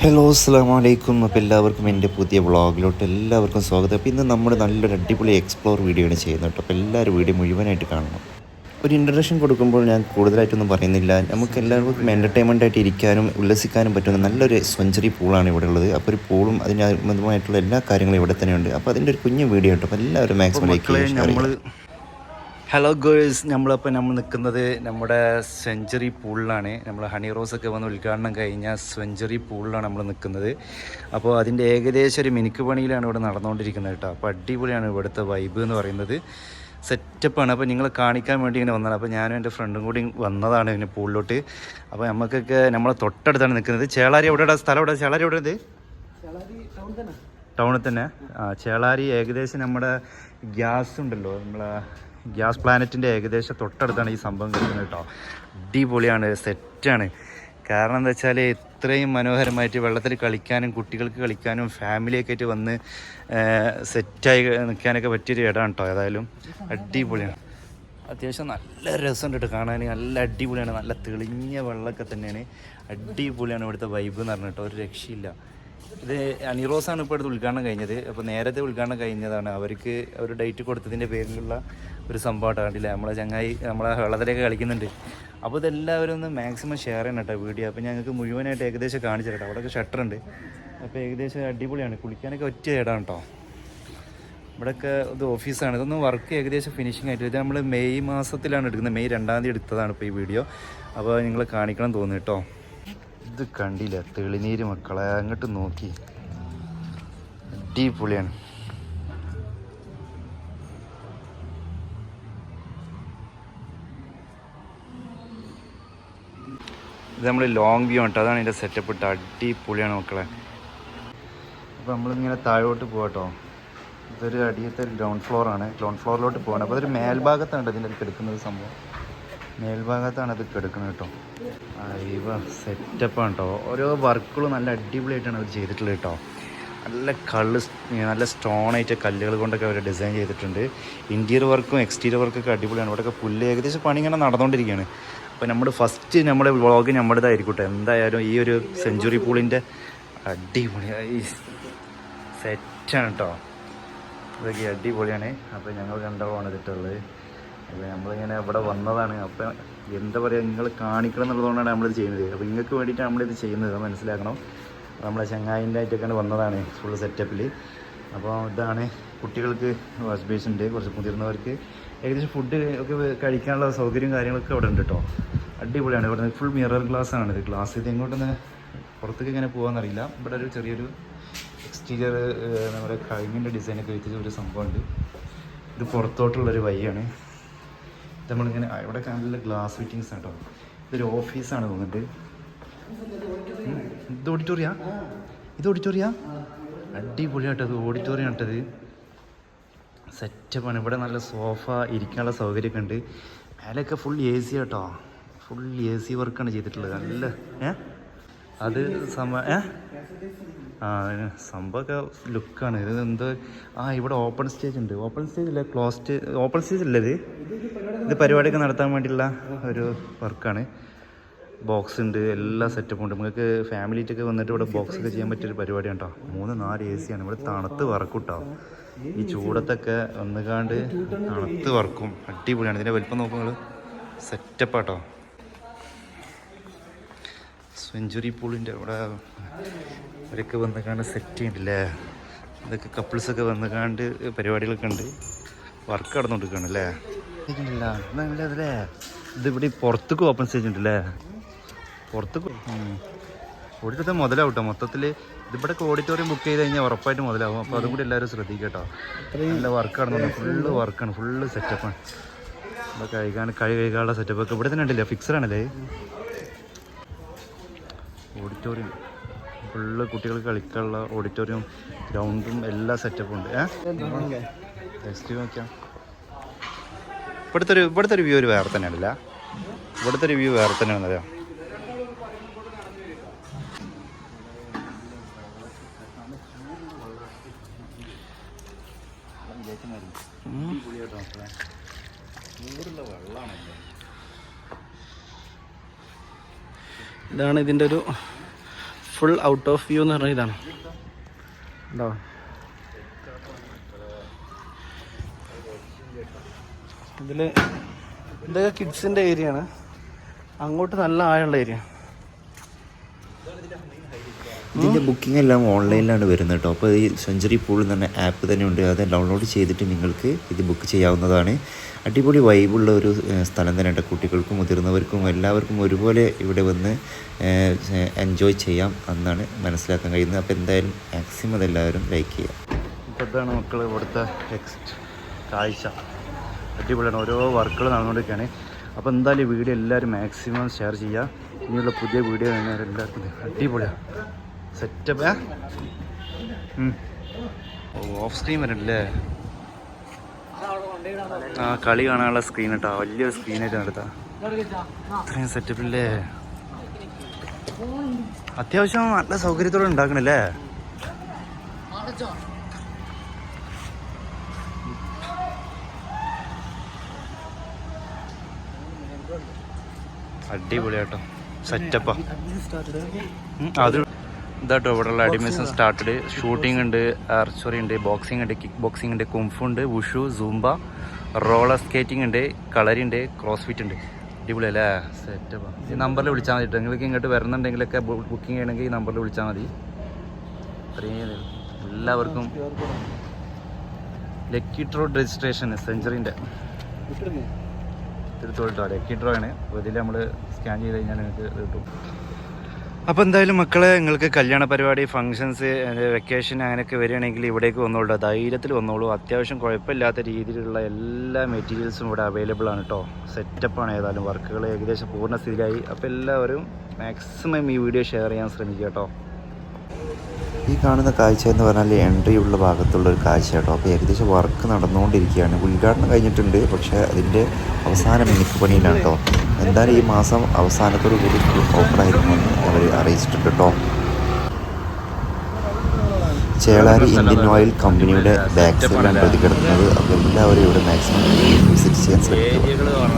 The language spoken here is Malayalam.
ഹലോ അസ്സാം വലൈക്കും അപ്പോൾ എല്ലാവർക്കും എന്റെ പുതിയ വ്ളോഗിലോട്ട് എല്ലാവർക്കും സ്വാഗതം. അപ്പോൾ ഇന്ന് നമ്മൾ നല്ലൊരു അടിപൊളി എക്സ്പ്ലോർ വീഡിയോ ആണ് ചെയ്യുന്നത് കേട്ടോ. അപ്പോൾ എല്ലാവരും വീഡിയോ മുഴുവനായിട്ട് കാണണം. ഒരു ഇൻട്രഡക്ഷൻ കൊടുക്കുമ്പോൾ ഞാൻ കൂടുതലായിട്ടൊന്നും പറയുന്നില്ല. നമുക്ക് എല്ലാവർക്കും എന്റർടൈൻമെന്റ് ആയിട്ട് ഇരിക്കാനും ഉല്ലസിക്കാനും പറ്റുന്ന നല്ലൊരു സെഞ്ചുറി പൂളാണ് ഇവിടെ ഉള്ളത്. അപ്പോൾ ഒരു പൂളും അതിനനുബന്ധമായിട്ടുള്ള എല്ലാ കാര്യങ്ങളും ഇവിടെ തന്നെയുണ്ട്. അപ്പോൾ അതിന്റെ ഒരു കുഞ്ഞു വീഡിയോ കേട്ടോ. അപ്പോൾ എല്ലാവരും മാക്സിമം ലൈക്ക് നമ്മൾ ഹലോ ഗേൾസ് നമ്മളപ്പോൾ നമ്മൾ നിൽക്കുന്നത് നമ്മുടെ സെഞ്ചുറി പൂളിലാണ് നമ്മൾ ഹണി റോസ് ഒക്കെ വന്ന് ഉദ്ഘാടനം കഴിഞ്ഞ സെഞ്ചുറി പൂളിലാണ് നമ്മൾ നിൽക്കുന്നത്. അപ്പോൾ അതിന്റെ ഏകദേശം ഒരു മിനുക്ക് പണിയിലാണ് ഇവിടെ നടന്നുകൊണ്ടിരിക്കുന്നത് കേട്ടോ. അപ്പോൾ അടിപൊളിയാണ് ഇവിടുത്തെ വൈബ് എന്ന് പറയുന്നത്. സെറ്റപ്പാണ് അപ്പോൾ നിങ്ങളെ കാണിക്കാൻ വേണ്ടി ഇങ്ങനെ വന്നതാണ്. അപ്പോൾ ഞാനും എന്റെ ഫ്രണ്ടും കൂടി വന്നതാണ് ഇതിന് പൂളിലോട്ട് അപ്പോൾ നമുക്കൊക്കെ നമ്മളെ തൊട്ടടുത്താണ് നിൽക്കുന്നത്. ചേളാരി എവിടെയാണ് സ്ഥലം എവിടെ ചേളാരി എവിടെ ഇത് ടൗണിൽ തന്നെ. ആ ചേളാരി ഏകദേശം നമ്മുടെ ഗ്യാസ് ഉണ്ടല്ലോ. നമ്മളെ ഗ്യാസ് പ്ലാനറ്റിന്റെ ഏകദേശം തൊട്ടടുത്താണ് ഈ സംഭവം കിട്ടുന്നത് കേട്ടോ. അടിപൊളിയാണ് സെറ്റാണ്. കാരണം എന്താ വെച്ചാൽ ഇത്രയും മനോഹരമായിട്ട് വെള്ളത്തിൽ കളിക്കാനും കുട്ടികൾക്ക് കളിക്കാനും ഫാമിലിയൊക്കെ ആയിട്ട് വന്ന് സെറ്റായി നിൽക്കാനൊക്കെ പറ്റിയൊരു ഇടമാണ് കേട്ടോ ഏതായാലും. അടിപൊളിയാണ്. അത്യാവശ്യം നല്ല രസമുണ്ട് കേട്ടോ കാണാൻ നല്ല അടിപൊളിയാണ്. നല്ല തെളിഞ്ഞ വെള്ളമൊക്കെ തന്നെയാണ്. അടിപൊളിയാണ് ഇവിടുത്തെ വൈബ് എന്ന് പറഞ്ഞിട്ടോ ഒരു രക്ഷയില്ല. ഇത് അനിറോസാണ് ഇപ്പോൾ അടുത്ത് ഉദ്ഘാടനം കഴിഞ്ഞത്. അപ്പോൾ നേരത്തെ ഉദ്ഘാടനം കഴിഞ്ഞതാണ്. അവർക്ക് ഒരു ഡേറ്റ് കൊടുത്തതിന്റെ പേരിലുള്ള ഒരു സംഭവമായിട്ട് കണ്ടില്ല? നമ്മളെ ചങ്ങായി നമ്മളെ വെള്ളത്തിലേക്ക് കളിക്കുന്നുണ്ട്. അപ്പോൾ ഇതെല്ലാവരും ഒന്ന് മാക്സിമം ഷെയർ ചെയ്യണം കേട്ടോ വീഡിയോ. അപ്പോൾ ഞങ്ങൾക്ക് മുഴുവനായിട്ട് ഏകദേശം കാണിച്ചു കേട്ടോ. അവിടെയൊക്കെ ഷട്ടർ ഉണ്ട്. അപ്പോൾ ഏകദേശം അടിപൊളിയാണ്. കുളിക്കാനൊക്കെ ഒറ്റ ഇടാണ് കേട്ടോ. ഇവിടെയൊക്കെ ഇത് ഓഫീസാണ് ഇതൊന്നും വർക്ക് ഏകദേശം ഫിനിഷിംഗ് ആയിട്ട്. ഇത് നമ്മൾ മെയ് മാസത്തിലാണ് എടുക്കുന്നത്. മെയ് രണ്ടാം തീയതി എടുത്തതാണ് ഇപ്പോൾ ഈ വീഡിയോ. അപ്പോൾ നിങ്ങൾ കാണിക്കണം തോന്നുന്നു കേട്ടോ. ഇത് കണ്ടില്ല? തെളിനീര് മക്കളെ അങ്ങോട്ട് നോക്കി. അടിപൊളിയാണ്. ഇത് നമ്മൾ ലോങ് വ്യൂ ആണ് അതാണ് ഇതിന്റെ സെറ്റപ്പ് ഇട്ട് അടിപൊളിയാണ് മക്കളെ. അപ്പോൾ നമ്മളിങ്ങനെ താഴോട്ട് പോകട്ടോ ഇതൊരു അടിയത്തെ ഗ്രൗണ്ട് ഫ്ലോറാണ് ഗ്രൗണ്ട് ഫ്ലോറിലോട്ട് പോകണം അപ്പോൾ അതൊരു മേൽഭാഗത്താണ് ഇതിന്റെ കിടക്കുന്നത് സംഭവം. മേൽഭാഗത്താണ് അത് കിടക്കുന്നത് കേട്ടോ. അയ്യവ സെറ്റപ്പാണ് കേട്ടോ. ഓരോ വർക്കുകളും നല്ല അടിപൊളിയായിട്ടാണ് അവർ ചെയ്തിട്ടുള്ളത് കേട്ടോ. നല്ല കള്ള് നല്ല സ്റ്റോൺ ആയിട്ട് കല്ലുകൾ കൊണ്ടൊക്കെ അവർ ഡിസൈൻ ചെയ്തിട്ടുണ്ട്. ഇന്റീരിയർ വർക്കും എക്സ്റ്റീരിയർ വർക്കൊക്കെ അടിപൊളിയാണ്. ഇവിടെയൊക്കെ പുല്ല് ഏകദേശം പണി ഇങ്ങനെ നടന്നുകൊണ്ടിരിക്കുകയാണ് അപ്പോൾ നമ്മുടെ ഫസ്റ്റ് നമ്മുടെ വ്ളോഗ് നമ്മുടേതായിരിക്കട്ടെ എന്തായാലും ഈ ഒരു സെഞ്ചുറി പൂളിന്റെ അടിപൊളി സെറ്റാണ് കേട്ടോ. ഇതൊക്കെ അടിപൊളിയാണ്. അപ്പോൾ ഞങ്ങൾ രണ്ടാളാണ് ഇതിട്ടുള്ളത്. അപ്പോൾ നമ്മളിങ്ങനെ ഇവിടെ വന്നതാണ്. അപ്പോൾ എന്താ പറയുക നിങ്ങൾ കാണിക്കണം എന്നുള്ളതുകൊണ്ടാണ് നമ്മളിത് ചെയ്യുന്നത്. അപ്പോൾ നിങ്ങൾക്ക് വേണ്ടിയിട്ടാണ് നമ്മളിത് ചെയ്യുന്നത് മനസ്സിലാക്കണം. നമ്മളെ ചങ്ങായിന്റെ ആയിട്ടൊക്കെയാണ് വന്നതാണ് ഫുൾ സെറ്റപ്പിൽ അപ്പോൾ ഇതാണ് കുട്ടികൾക്ക് വാഷ് ബേസ് ഉണ്ട് കുറച്ച് മുതിർന്നവർക്ക്. ഏകദേശം ഫുഡ് ഒക്കെ കഴിക്കാനുള്ള സൗകര്യവും കാര്യങ്ങളൊക്കെ ഇവിടെ ഉണ്ട് കേട്ടോ അടിപൊളിയാണ്. ഇവിടെ ഫുൾ മിറർ ഗ്ലാസ് ആണ് ഇത്. ഗ്ലാസ് ഇത് എങ്ങോട്ടൊന്ന് പുറത്തേക്ക് ഇങ്ങനെ പോകാമെന്നറിയില്ല ഇവിടെ ഒരു ചെറിയൊരു എക്സ്റ്റീരിയർ നമ്മുടെ കഴിഞ്ഞിന്റെ ഡിസൈനൊക്കെ വെച്ചിട്ട് ഒരു സംഭവമുണ്ട് ഇത് പുറത്തോട്ടുള്ളൊരു വഴിയാണ്. നമ്മളിങ്ങനെ ഇവിടെ നല്ല ഗ്ലാസ് ഫിറ്റിങ്സ് കേട്ടോ ഇതൊരു ഓഫീസാണ് തോന്നിട്ട്. ഇത് ഓഡിറ്റോറിയാ ഇത് ഓഡിറ്റോറിയാ അടിപൊളിയാട്ടോ ഇത് ഓഡിറ്റോറിയം ആട്ടത് സെറ്റപ്പാണ് ഇവിടെ നല്ല സോഫ ഇരിക്കാനുള്ള സൗകര്യമൊക്കെ ഉണ്ട്. മേലൊക്കെ ഫുൾ എ സി കേട്ടോ ഫുൾ എ സി വർക്കാണ് ചെയ്തിട്ടുള്ളത്. നല്ല ഏ? അത് സമ ഏ? ആ സംഭവമൊക്കെ ലുക്കാണ്. ഇത് എന്ത്? ആ ഇവിടെ ഓപ്പൺ സ്റ്റേജ് ഉണ്ട്. ഓപ്പൺ സ്റ്റേജ് ഇല്ല ക്ലോസ് സ്റ്റേജ് ഓപ്പൺ സ്റ്റേജ് അല്ലേ ഇത്? ഇത് പരിപാടിയൊക്കെ നടത്താൻ വേണ്ടിയുള്ള ഒരു വർക്കാണ്. ബോക്സ് ഉണ്ട് എല്ലാ സെറ്റപ്പും ഉണ്ട്. നിങ്ങൾക്ക് ഫാമിലിയിട്ടൊക്കെ വന്നിട്ട് ഇവിടെ ബോക്സ് ഒക്കെ ചെയ്യാൻ പറ്റിയൊരു പരിപാടിയാണ് കേട്ടോ മൂന്ന് നാല് എ സിയാണ് ഇവിടെ തണുത്ത് വറക്കും കേട്ടോ ഈ ചൂടത്തൊക്കെ വന്നുകാണ്ട് തണുത്ത് വർക്കും. അടിപൊളിയാണ്. ഇതിന്റെ വലിപ്പം നോക്കുമ്പോൾ സെറ്റപ്പാട്ടോ സെഞ്ചുറി പൂളിന്റെ അവിടെ അവരൊക്കെ വന്ന് കാണ്ട് സെറ്റ് ചെയ്യണ്ടല്ലേ ഇതൊക്കെ കപ്പിൾസൊക്കെ വന്ന് കാണ്ട് പരിപാടികളൊക്കെ ഉണ്ട്. വർക്ക് നടന്നുകൊണ്ടിരിക്കുകയാണ് അല്ലേ ഇല്ല അതല്ലേ ഇത് ഇവിടെ പുറത്തേക്ക് ഓപ്പൺ സ്റ്റേജ് ഉണ്ടല്ലേ? പുറത്തേക്ക് ഓഡിറ്റോറിയം മുതലാവട്ടോ? മൊത്തത്തിൽ ഇതിവിടെ ഓഡിറ്റോറിയം ബുക്ക് ചെയ്ത് കഴിഞ്ഞാൽ ഉറപ്പായിട്ട് മുതലാവും. അപ്പോൾ അതും കൂടി എല്ലാവരും ശ്രദ്ധിക്കട്ടോ കേട്ടോ. നല്ല വർക്ക് നടന്നു. ഫുള്ള് വർക്കാണ് ഫുള്ള് സെറ്റപ്പാണ് ഇവിടെ കഴുകാൻ കഴി കഴുകാനുള്ള സെറ്റപ്പ് ഒക്കെ ഇവിടെ തന്നെ ഉണ്ടല്ലേ? ഫിക്സഡ് ആണല്ലേ? ഓഡിറ്റോറിയം. ഫുള്ള് കുട്ടികൾക്ക് കളിക്കാനുള്ള ഓഡിറ്റോറിയം ഗ്രൗണ്ടും എല്ലാ സെറ്റപ്പും ഉണ്ട്. നോക്കിയാം ഇവിടുത്തെ ഒരു ഇവിടുത്തെ ഒരു വ്യൂ ഒരു വേറെ തന്നെയാണല്ല? ഇവിടുത്തെ ഒരു വ്യൂ വേറെ തന്നെയാണെന്നറിയാം. ഇതാണ് ഇതിന്റെ ഒരു ഫുൾ ഔട്ട് ഓഫ് വ്യൂ എന്ന് പറഞ്ഞാൽ ഇതാണ്. ഉണ്ടോ? ഇതിൽ ഇതൊക്കെ കിഡ്സിന്റെ ആണ്. അങ്ങോട്ട് നല്ല ആഴമുള്ള ഏരിയ ഇതിന്റെ ബുക്കിംഗ് എല്ലാം ഓൺലൈനിലാണ് വരുന്നത് കേട്ടോ അപ്പോൾ ഈ സെഞ്ചുറി പൂൾ എന്ന് പറഞ്ഞ ആപ്പ് തന്നെ ഉണ്ട്. അത് ഡൗൺലോഡ് ചെയ്തിട്ട് നിങ്ങൾക്ക് ഇത് ബുക്ക് ചെയ്യാവുന്നതാണ്. അടിപൊളി വൈബുള്ള ഒരു സ്ഥലം തന്നെ ഉണ്ട് കുട്ടികൾക്കും മുതിർന്നവർക്കും എല്ലാവർക്കും ഒരുപോലെ ഇവിടെ വന്ന് എൻജോയ് ചെയ്യാം എന്നാണ് മനസ്സിലാക്കാൻ കഴിയുന്നത്. അപ്പോൾ എന്തായാലും മാക്സിമം അതെല്ലാവരും ലൈക്ക് ചെയ്യാം. ഇപ്പോൾ ഇതാണ് മക്കൾ ഇവിടുത്തെ നെക്സ്റ്റ് കാഴ്ച. അടിപൊളിയാണ്. ഓരോ വർക്കുകൾ നടന്നുകൊണ്ടിരിക്കുകയാണ് അപ്പോൾ എന്തായാലും വീഡിയോ എല്ലാവരും മാക്സിമം ഷെയർ ചെയ്യുക ഇനിയുള്ള പുതിയ വീഡിയോ എല്ലാവർക്കും അടിപൊളിയാണ് സെറ്റപ്പ് ഓ ഓഫ് സ്ക്രീൻ വരണ്ടല്ലേ? ആ കളി കാണാനുള്ള സ്ക്രീൻ കേട്ടോ വലിയൊരു സ്ക്രീനായിട്ട് നടത്താം ഇത്രയും സെറ്റപ്പില്ലേ അത്യാവശ്യം നല്ല സൗകര്യത്തോടെ ഉണ്ടാക്കണല്ലേ? അടിപൊളിയാട്ടോ. സെറ്റപ്പാ അത് ഇതാട്ടോ ഇവിടെയുള്ള അഡ്മിഷൻ സ്റ്റാർട്ടഡ്. ഷൂട്ടിംഗ് ഉണ്ട് ആർച്ചറി ഉണ്ട് ബോക്സിംഗ് ഉണ്ട് കിക്ക് ബോക്സിംഗ് ഉണ്ട് കുംഫു ഉണ്ട് വുഷു സൂംബ റോളർ സ്കേറ്റിംഗ് ഉണ്ട് കളരി ഉണ്ട് ക്രോസ് ഫിറ്റ് ഉണ്ട്. അടിപൊളി അല്ലേ സെറ്റപ്പാ ഈ നമ്പറിൽ വിളിച്ചാൽ മതി കേട്ടോ നിങ്ങൾക്ക് ഇങ്ങോട്ട് വരുന്നുണ്ടെങ്കിലൊക്കെ ബുക്കിംഗ് ചെയ്യണമെങ്കിൽ ഈ നമ്പറിൽ വിളിച്ചാൽ മതി. അത്രയും എല്ലാവർക്കും ലക്കി ഡ്രോ രജിസ്ട്രേഷൻ സെഞ്ചുറിന്റെ തിരുത്തോട്ടോ ലക്കി ഡ്രോ ആണ്. അപ്പോൾ ഇതിൽ നമ്മൾ സ്കാൻ ചെയ്ത് കഴിഞ്ഞാൽ നിങ്ങൾക്ക് കിട്ടും. അപ്പോൾ എന്തായാലും മക്കളെ നിങ്ങൾക്ക് കല്യാണ പരിപാടി ഫങ്ഷൻസ് വെക്കേഷൻ അങ്ങനെയൊക്കെ വരികയാണെങ്കിൽ ഇവിടേക്ക് വന്നോളൂ ധൈര്യത്തിൽ വന്നോളൂ. അത്യാവശ്യം കുഴപ്പമില്ലാത്ത രീതിയിലുള്ള എല്ലാ മെറ്റീരിയൽസും ഇവിടെ അവൈലബിൾ ആണ് കേട്ടോ സെറ്റപ്പാണ് ഏതായാലും. വർക്കുകൾ ഏകദേശം പൂർണ സ്ഥിതിയിലായി. അപ്പോൾ എല്ലാവരും മാക്സിമം ഈ വീഡിയോ ഷെയർ ചെയ്യാൻ ശ്രമിക്കുക കേട്ടോ ഈ കാണുന്ന കാഴ്ച എന്ന് പറഞ്ഞാൽ എൻട്രി ഉള്ള ഭാഗത്തുള്ള ഒരു കാഴ്ച കേട്ടോ. അപ്പോൾ ഏകദേശം വർക്ക് നടന്നുകൊണ്ടിരിക്കുകയാണ്. ഉദ്ഘാടനം കഴിഞ്ഞിട്ടുണ്ട്. പക്ഷേ അതിന്റെ അവസാന മിനിക്ക് പണിയിലാണ് കേട്ടോ. എന്തായാലും ഈ മാസം അവസാനത്തോടു കൂടി ഫുൾ ഓപ്പൺ ആയിരിക്കുമെന്ന് അവർ അറിയിച്ചിട്ടുണ്ട് കേട്ടോ. ചേളാരി ഇന്ത്യൻ ഓയിൽ കമ്പനിയുടെ ബാക്ക് സൈഡിലാണ് പ്രതികിടക്കുന്നത് അപ്പോൾ എല്ലാവരും ഇവിടെ മാക്സിമം വിസിറ്റ് ചെയ്യാൻ ശ്രമിക്കുക.